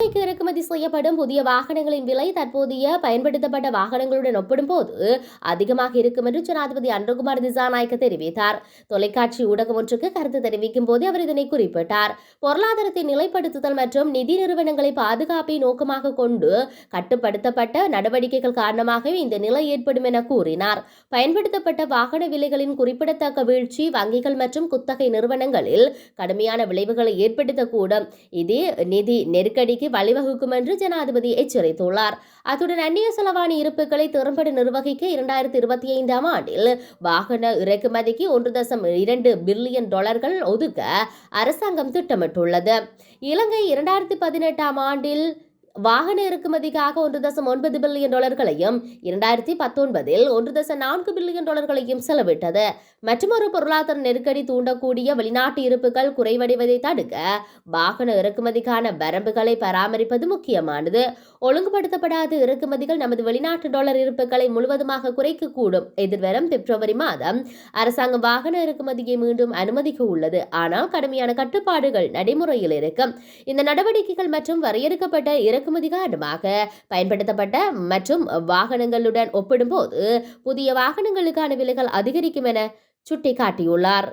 விலைக்கு இறக்குமதி செய்யப்படும் புதிய வாகனங்களின் விலை தற்போதைய பயன்படுத்தப்பட்ட வாகனங்களுடன் ஒப்பிடும்போது அதிகமாக இருக்கும் என்று ஜனாதிபதி அன்றகுமார் திசாநாயக்க தெரிவித்தார். தொலைக்காட்சி ஊடகம் ஒன்றுக்கு கருத்து தெரிவிக்கும் போது அவர் இதனை குறிப்பிட்டார். பொருளாதாரத்தை நிலைப்படுத்துதல் மற்றும் நிதி நிறுவனங்களை பாதுகாப்பை நோக்கமாக கொண்டு கட்டுப்படுத்தப்பட்ட நடவடிக்கைகள் காரணமாகவே இந்த நிலை ஏற்படும் என கூறினார். பயன்படுத்தப்பட்ட வாகன விலைகளின் குறிப்பிடத்தக்க வீழ்ச்சி வங்கிகள் மற்றும் குத்தகை நிறுவனங்களில் கடுமையான விளைவுகளை ஏற்படுத்தக்கூடும். இது நிதி நெருக்கடிக்கு வழிவகுக்கும் என்று ஜனாதிபதி எச்சரித்துள்ளார். அத்துடன் அந்நிய செலவாணி இருப்புகளை திறம்பட நிர்வகிக்க இரண்டாயிரத்தி இருபத்தி ஐந்தாம் ஆண்டில் வாகன இறக்குமதிக்கு ஒன்று தசம் இரண்டு பில்லியன் டாலர்கள் ஒதுக்க அரசாங்கம் திட்டமிட்டுள்ளது. இலங்கை இரண்டாயிரத்தி பதினெட்டாம் ஆண்டில் வாகன இறக்குமதிக்காக ஒன்று தசம் ஒன்பது பில்லியன் டாலர்களையும் இரண்டாயிரத்தி பத்தொன்பதில் ஒன்று தசம் நான்கு பில்லியன் டாலர்களையும் செலவிட்டது. மற்றொரு பொருளாதார நெருக்கடி தூண்டக்கூடிய வெளிநாட்டு இருப்புகள் குறைவடைவதை தடுக்க வாகன இறக்குமதிக்கான வரம்புகளை பராமரிப்பது முக்கியமானது. ஒழுங்குபடுத்தப்படாத இறக்குமதிகள் நமது வெளிநாட்டு டாலர் இருப்புகளை முழுவதுமாக குறைக்கக்கூடும். எதிர்வரும் பிப்ரவரி மாதம் அரசாங்கம் வாகன இறக்குமதியை மீண்டும் அனுமதிக்க உள்ளது ஆனால் கடுமையான கட்டுப்பாடுகள் நடைமுறையில் இருக்கும். இந்த நடவடிக்கைகள் மற்றும் வரையறுக்கப்பட்ட இறக்கு இறக்குமதி காரணமாக பயன்படுத்தப்பட்ட மற்றும் வாகனங்களுடன் ஒப்பிடும்போது புதிய வாகனங்களுக்கான விலைகள் அதிகரிக்கும் என சுட்டிக்காட்டியுள்ளார்.